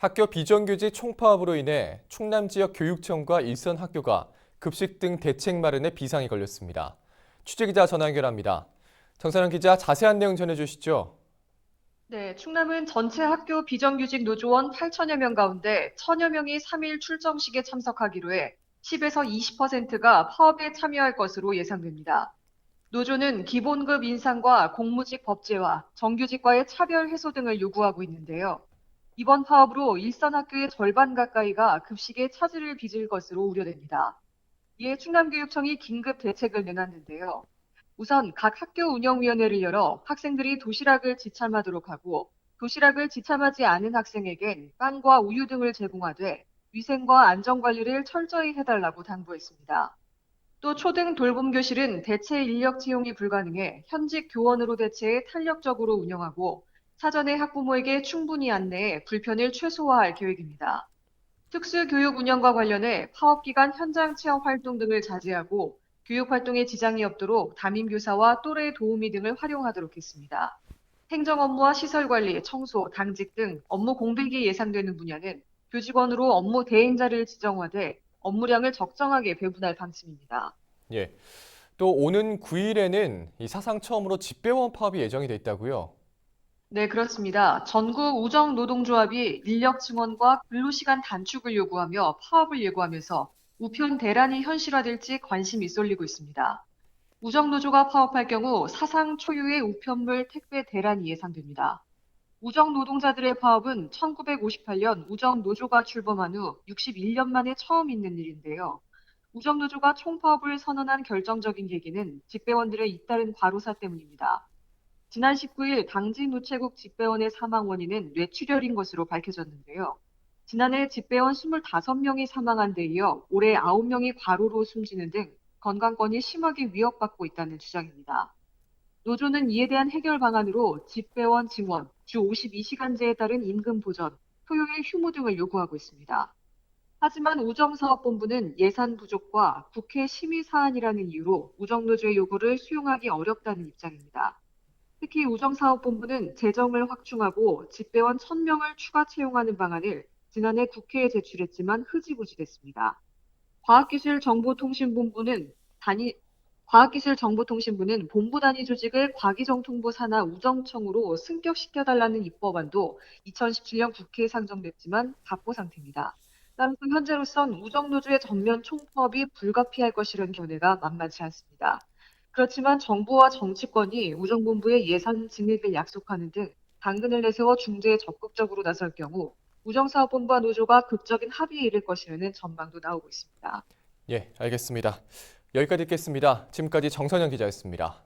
학교 비정규직 총파업으로 인해 충남 지역 교육청과 일선 학교가 급식 등 대책 마련에 비상이 걸렸습니다. 취재기자 전화 연결합니다. 정선영 기자 자세한 내용 전해주시죠. 네, 충남은 전체 학교 비정규직 노조원 8천여 명 가운데 천여 명이 3일 출정식에 참석하기로 해 10에서 20%가 파업에 참여할 것으로 예상됩니다. 노조는 기본급 인상과 공무직 법제화, 정규직과의 차별 해소 등을 요구하고 있는데요. 이번 파업으로 일선 학교의 절반 가까이가 급식에 차질을 빚을 것으로 우려됩니다. 이에 충남교육청이 긴급 대책을 내놨는데요. 우선 각 학교 운영위원회를 열어 학생들이 도시락을 지참하도록 하고 도시락을 지참하지 않은 학생에겐 빵과 우유 등을 제공하되 위생과 안전관리를 철저히 해달라고 당부했습니다. 또 초등 돌봄 교실은 대체 인력 채용이 불가능해 현직 교원으로 대체해 탄력적으로 운영하고 사전에 학부모에게 충분히 안내해 불편을 최소화할 계획입니다. 특수교육 운영과 관련해 파업 기간 현장 체험 활동 등을 자제하고 교육 활동에 지장이 없도록 담임 교사와 또래 도우미 등을 활용하도록 했습니다. 행정 업무와 시설 관리, 청소, 당직 등 업무 공백이 예상되는 분야는 교직원으로 업무 대행자를 지정하되 업무량을 적정하게 배분할 방침입니다. 예. 또 오는 9일에는 이 사상 처음으로 집배원 파업이 예정이 돼 있다고요. 네, 그렇습니다. 전국 우정 노동조합이 인력 증원과 근로시간 단축을 요구하며 파업을 예고하면서 우편 대란이 현실화될지 관심이 쏠리고 있습니다. 우정노조가 파업할 경우 사상 초유의 우편물 택배 대란이 예상됩니다. 우정 노동자들의 파업은 1958년 우정 노조가 출범한 후 61년 만에 처음 있는 일인데요. 우정 노조가 총파업을 선언한 결정적인 계기는 집배원들의 잇따른 과로사 때문입니다. 지난 19일 당진 우체국 집배원의 사망 원인은 뇌출혈인 것으로 밝혀졌는데요. 지난해 집배원 25명이 사망한 데 이어 올해 9명이 과로로 숨지는 등 건강권이 심하게 위협받고 있다는 주장입니다. 노조는 이에 대한 해결 방안으로 집배원 증원, 주 52시간제에 따른 임금 보전, 토요일 휴무 등을 요구하고 있습니다. 하지만 우정사업본부는 예산 부족과 국회 심의 사안이라는 이유로 우정노조의 요구를 수용하기 어렵다는 입장입니다. 특히 우정사업본부는 재정을 확충하고 집배원 1000명을 추가 채용하는 방안을 지난해 국회에 제출했지만 흐지부지 됐습니다. 과학기술정보통신본부는 단위 과학기술정보통신부는 본부 단위 조직을 과기정통부 산하 우정청으로 승격시켜달라는 입법안도 2017년 국회에 상정됐지만 답보 상태입니다. 따라서 현재로선 우정노조의 전면 총파업이 불가피할 것이라는 견해가 만만치 않습니다. 그렇지만 정부와 정치권이 우정본부의 예산 증액을 약속하는 등 당근을 내세워 중재에 적극적으로 나설 경우 우정사업본부와 노조가 극적인 합의에 이를 것이라는 전망도 나오고 있습니다. 예, 알겠습니다. 여기까지 듣겠습니다. 지금까지 정선영 기자였습니다.